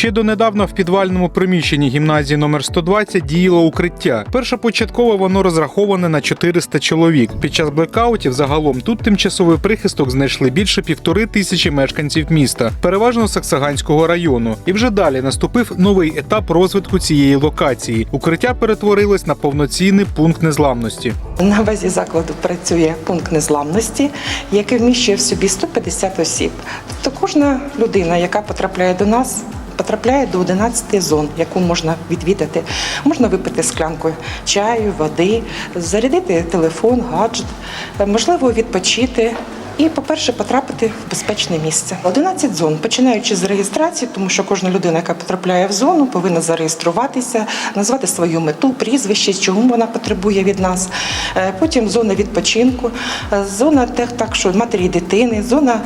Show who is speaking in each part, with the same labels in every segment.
Speaker 1: Ще донедавна в підвальному приміщенні гімназії номер 120 діяло укриття. Першопочатково воно розраховане на 400 чоловік. Під час блекаутів загалом тут тимчасовий прихисток знайшли більше півтори тисячі мешканців міста, переважно Саксаганського району. І вже далі наступив новий етап розвитку цієї локації. Укриття перетворилось на повноцінний пункт незламності.
Speaker 2: На базі закладу працює пункт незламності, який вміщує в собі 150 осіб. Тобто кожна людина, яка потрапляє до нас, потрапляє до 11 зон, яку можна відвідати. Можна випити склянку чаю, води, зарядити телефон, гаджет, можливо, відпочити. І, по-перше, потрапити в безпечне місце. 11 зон, починаючи з реєстрації, тому що кожна людина, яка потрапляє в зону, повинна зареєструватися, назвати свою мету, прізвище, чому вона потребує від нас. Е, Потім зона відпочинку, е, зона тех, так, що матері дитини, зона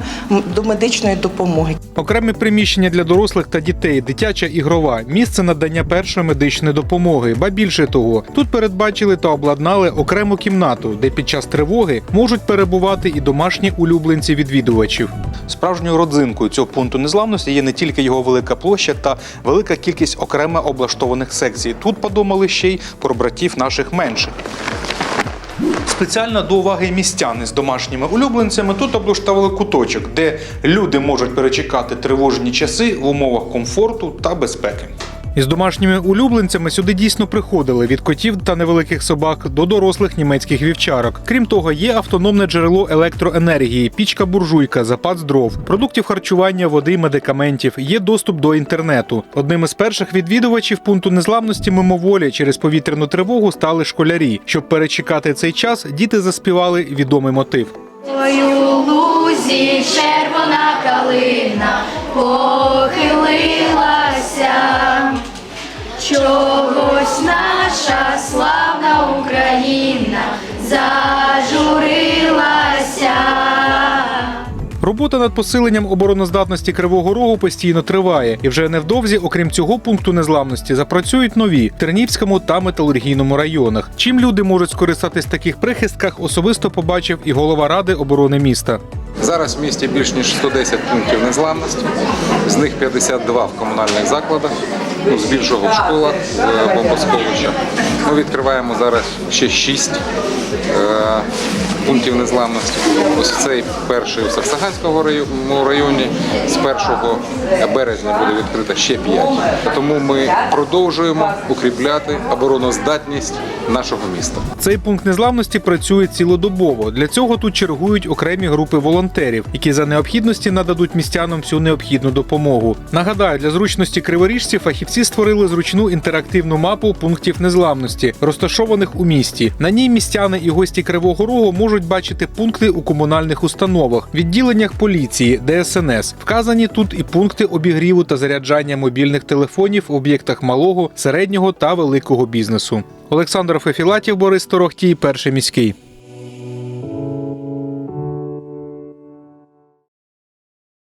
Speaker 2: до медичної допомоги.
Speaker 1: Окремі приміщення для дорослих та дітей, дитяча ігрова, місце надання першої медичної допомоги. Ба більше того, тут передбачили та обладнали окрему кімнату, де під час тривоги можуть перебувати і домашні улюбленці відвідувачів. Справжньою родзинкою цього пункту незламності є не тільки його велика площа та велика кількість окремо облаштованих секцій. Тут подумали ще й про братів наших менших. Спеціально до уваги містяни з домашніми улюбленцями тут облаштували куточок, де люди можуть перечекати тривожні часи в умовах комфорту та безпеки. Із домашніми улюбленцями сюди дійсно приходили від котів та невеликих собак до дорослих німецьких вівчарок. Крім того, є автономне джерело електроенергії, пічка буржуйка, запас дров, продуктів харчування, води, медикаментів. Є доступ до інтернету. Одним із перших відвідувачів пункту незламності мимоволі через повітряну тривогу стали школярі. Щоб перечекати цей час, діти заспівали відомий мотив.
Speaker 3: Ой, у лузі червона калина похилилася, чогось наша славна Україна зажурилася.
Speaker 1: Робота над посиленням обороноздатності Кривого Рогу постійно триває, і вже невдовзі, окрім цього пункту незламності, запрацюють нові в Тернівському та Металургійному районах. Чим люди можуть скористатись в таких прихистках, особисто побачив і голова ради оборони міста.
Speaker 4: Зараз в місті більш ніж 110 пунктів незламності, з них 52 в комунальних закладах, ну, збільшого в школах, в. Ми відкриваємо зараз ще 6 е, пунктів незламності. Ось цей перший у Саксаганському районі- з 1 березня буде відкрито ще 5. Тому ми продовжуємо укріпляти обороноздатність нашого міста.
Speaker 1: Цей пункт незламності працює цілодобово. Для цього тут чергують окремі групи волонтерів, які за необхідності нададуть містянам всю необхідну допомогу. Нагадаю, для зручності криворіжців фахівці створили зручну інтерактивну мапу пунктів незламності, розташованих у місті. На ній містяни і гості Кривого Рогу можуть бачити пункти у комунальних установах, відділеннях поліції, ДСНС. Вказані тут і пункти обігріву та заряджання мобільних телефонів в об'єктах малого, середнього та великого бізнесу. Олександр Фефілатів, Борис Торохтій, перший міський.